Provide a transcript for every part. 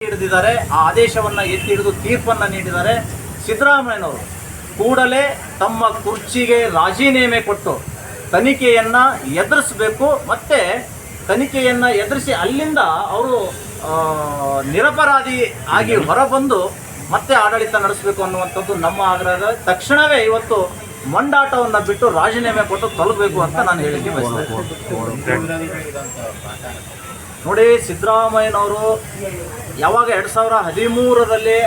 ಹಿಡಿದಿದ್ದಾರೆ ಆ ಆದೇಶವನ್ನ ಎತ್ತಿ ಹಿಡಿದು ತೀರ್ಪನ್ನ ನೀಡಿದ್ದಾರೆ ಸಿದ್ದರಾಮಯ್ಯನವರು ಕೂಡಲೇ ತಮ್ಮ ಕುರ್ಚಿಗೆ ರಾಜೀನಾಮೆ ಕೊಟ್ಟು ತನಿಖೆಯನ್ನ ಎದುರಿಸಬೇಕು ಮತ್ತೆ ತನಿಖೆಯನ್ನ ಎದುರಿಸಿ ಅಲ್ಲಿಂದ ಅವರು ನಿರಪರಾಧಿ ಆಗಿ ಹೊರಬಂದು ಮತ್ತೆ ಆಡಳಿತ ನಡೆಸಬೇಕು ಅನ್ನುವಂಥದ್ದು ನಮ್ಮ ಆಗ್ರಹ ತಕ್ಷಣವೇ ಇವತ್ತು ಮಂಡಾಟವನ್ನು ಬಿಟ್ಟು ರಾಜೀನಾಮೆ ಕೊಟ್ಟು ತೊಲಗಬೇಕು ಅಂತ ನಾನು ಹೇಳಿಕೆ ನೋಡಿ ಸಿದ್ದರಾಮಯ್ಯನವರು ಯಾವಾಗ ಎರಡು ಸಾವಿರ ಹದಿಮೂರರಲ್ಲಿ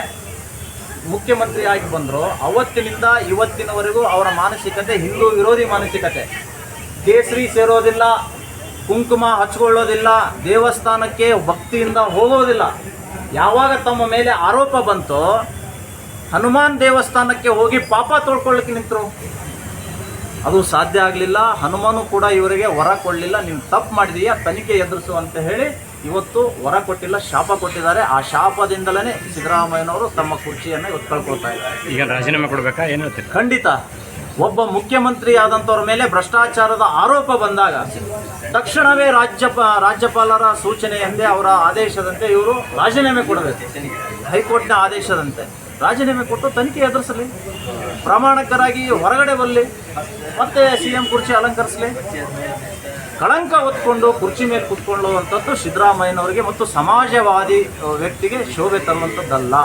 ಮುಖ್ಯಮಂತ್ರಿ ಆಗಿ ಬಂದರು, ಅವತ್ತಿನಿಂದ ಇವತ್ತಿನವರೆಗೂ ಅವರ ಮಾನಸಿಕತೆ, ಹಿಂದೂ ವಿರೋಧಿ ಮಾನಸಿಕತೆ. ಕೇಸರಿ ಸೇರೋದಿಲ್ಲ, ಕುಂಕುಮ ಹಚ್ಕೊಳ್ಳೋದಿಲ್ಲ, ದೇವಸ್ಥಾನಕ್ಕೆ ಭಕ್ತಿಯಿಂದ ಹೋಗೋದಿಲ್ಲ. ಯಾವಾಗ ತಮ್ಮ ಮೇಲೆ ಆರೋಪ ಬಂತೋ, ಹನುಮಾನ್ ದೇವಸ್ಥಾನಕ್ಕೆ ಹೋಗಿ ಪಾಪ ತೊಳ್ಕೊಳ್ಳಿಕ್ಕೆ ನಿಂತರು. ಅದು ಸಾಧ್ಯ ಆಗಲಿಲ್ಲ ಹನುಮಾನು ಕೂಡ ಇವರಿಗೆ ವರ ಕೊಡಲಿಲ್ಲ ನೀವು ತಪ್ಪು ಮಾಡಿದೀಯಾ ತನಿಖೆ ಎದುರಿಸು ಅಂತ ಹೇಳಿ ಇವತ್ತು ವರ ಕೊಟ್ಟಿಲ್ಲ ಶಾಪ ಕೊಟ್ಟಿದ್ದಾರೆ. ಆ ಶಾಪದಿಂದಲೇ ಸಿದ್ದರಾಮಯ್ಯನವರು ತಮ್ಮ ಕುರ್ಚಿಯನ್ನು ಇವತ್ತು ಕಳ್ಕೊಳ್ತಾ ಇದ್ದಾರೆ. ಈಗ ರಾಜೀನಾಮೆ ಕೊಡಬೇಕಾ? ಏನು ಹೇಳ್ತೀರಿ? ಖಂಡಿತ. ಒಬ್ಬ ಮುಖ್ಯಮಂತ್ರಿ ಆದಂಥವ್ರ ಮೇಲೆ ಭ್ರಷ್ಟಾಚಾರದ ಆರೋಪ ಬಂದಾಗ ತಕ್ಷಣವೇ ರಾಜ್ಯಪ, ರಾಜ್ಯಪಾಲರ ಸೂಚನೆಯಂತೆ ಅವರ ಆದೇಶದಂತೆ ಇವರು ರಾಜೀನಾಮೆ ಕೊಡಬೇಕು. ಹೈಕೋರ್ಟ್ನ ಆದೇಶದಂತೆ. ರಾಜೀನಾಮೆ ಕೊಟ್ಟು ತನಿಖೆ ಎದುರಿಸಲಿ. ಪ್ರಾಮಾಣಿಕರಾಗಿ ಹೊರಗಡೆ ಬರಲಿ. ಮತ್ತೆ ಸಿ ಎಂ ಕುರ್ಚಿ ಅಲಂಕರಿಸಲಿ. ಕಳಂಕ ಹೊತ್ಕೊಂಡು ಕುರ್ಚಿ ಮೇಲೆ ಕುತ್ಕೊಳ್ಳುವಂಥದ್ದು ಸಿದ್ದರಾಮಯ್ಯನವರಿಗೆ ಮತ್ತು ಸಮಾಜವಾದಿ ವ್ಯಕ್ತಿಗೆ ಶೋಭೆ ತರುವಂಥದ್ದಲ್ಲ.